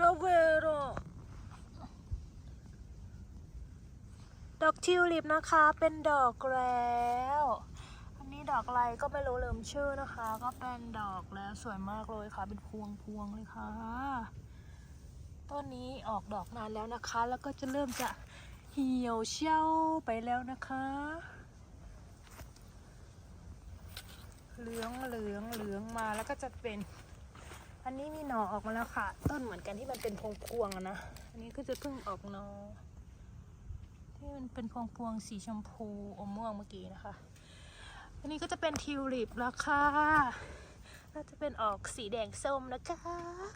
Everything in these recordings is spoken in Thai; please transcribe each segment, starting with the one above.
ดอกเวโรดอกทิวลิปนะคะ เป็นดอกแล้ว อันนี้ดอกอะไรก็ไม่รู้ลืมชื่อนะคะ ก็เป็นดอกแล้วสวยมากเลยค่ะ เป็นพวงพวงเลยค่ะ ต้นนี้ออกดอกนานแล้วนะคะ แล้วก็จะเริ่มจะเหี่ยวเช่าไปแล้วนะคะ เหลืองเหลืองเหลืองมาแล้วก็จะเป็น อันนี้มีหน่อออกมาแล้วค่ะ ต้นเหมือนกันที่มันเป็นพวงพวงนะ อันนี้ก็จะเพิ่งออกหน่อที่มันเป็นพวงพวงสีชมพูอมม่วงเมื่อกี้นะคะ อันนี้ก็จะเป็นทิวลิปแล้วค่ะน่าจะเป็นออกสีแดงส้มนะคะ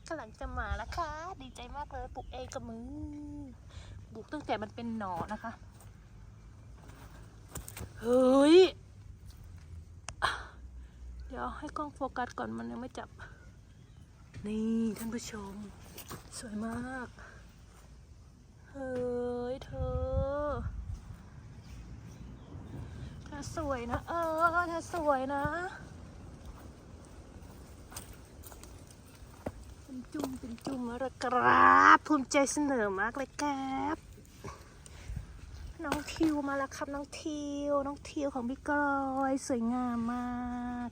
กำลังจะมาแล้วค่ะ ดีใจมากเลยปลูกเองกับมือปลูกตั้งแต่มันเป็นหน่อนะคะ เฮ้ย เดี๋ยวให้กล้องโฟกัสก่อนมันยังไม่จับ นี่ท่านผู้ชม สวยมาก เฮ้ยเธอ เธอสวยนะ เออ เธอสวยนะเป็นจุ่มเป็นจุ่มแล้วครับภูมิใจเสนอมากเลยครับน้องทิวมาแล้วครับ น้องทิว น้องทิวของพี่กลอย สวยงามมาก